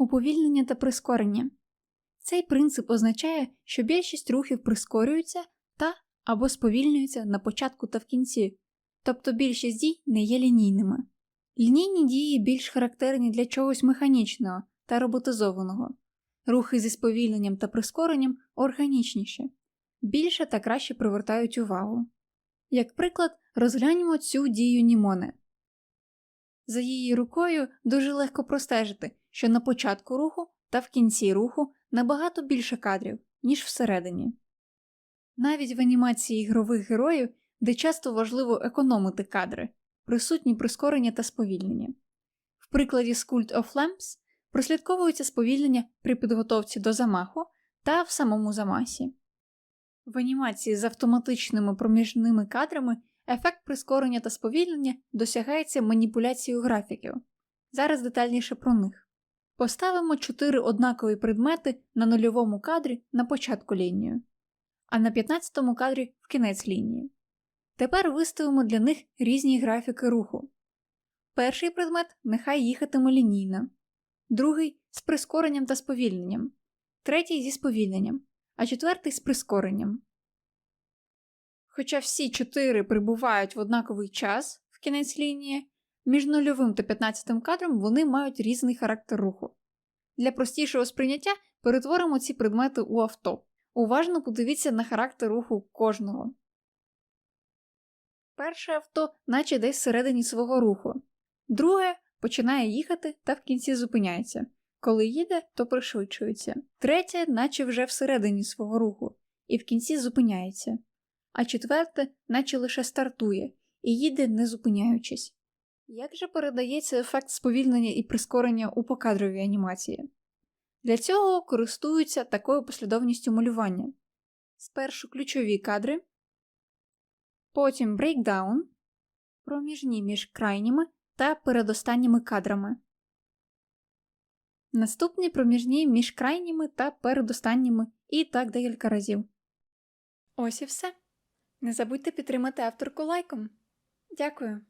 Уповільнення та прискорення. Цей принцип означає, що більшість рухів прискорюються та або сповільнюються на початку та в кінці, тобто більшість дій не є лінійними. Лінійні дії більш характерні для чогось механічного та роботизованого, рухи зі сповільненням та прискоренням органічніші, більше та краще привертають увагу. Як приклад, розгляньмо цю дію Німоне. За її рукою дуже легко простежити, що на початку руху та в кінці руху набагато більше кадрів, ніж всередині. Навіть в анімації ігрових героїв, де часто важливо економити кадри, присутні прискорення та сповільнення. В прикладі з Cult of Lamps прослідковується сповільнення при підготовці до замаху та в самому замасі. В анімації з автоматичними проміжними кадрами ефект прискорення та сповільнення досягається маніпуляцією графіків. Зараз детальніше про них. Поставимо чотири однакові предмети на нульовому кадрі на початку лінії, а на 15-му кадрі в кінець лінії. Тепер виставимо для них різні графіки руху. Перший предмет нехай їхатиме лінійно, другий з прискоренням та сповільненням, третій зі сповільненням, а четвертий з прискоренням. Хоча всі чотири прибувають в однаковий час в кінець лінії, між нульовим та 15 кадром вони мають різний характер руху. Для простішого сприйняття перетворимо ці предмети у авто. Уважно подивіться на характер руху кожного. Перше авто, наче десь всередині свого руху, друге починає їхати та в кінці зупиняється. Коли їде, то пришвидшується. Третє, наче вже всередині свого руху, і в кінці зупиняється. А четверте, наче лише стартує і їде не зупиняючись. Як же передається ефект сповільнення і прискорення у покадровій анімації? Для цього користуються такою послідовністю малювання. Спершу ключові кадри, потім брейкдаун, проміжні між крайніми та передостанніми кадрами. Наступні проміжні між крайніми та передостанніми і так декілька разів. Ось і все. Не забудьте підтримати авторку лайком. Дякую.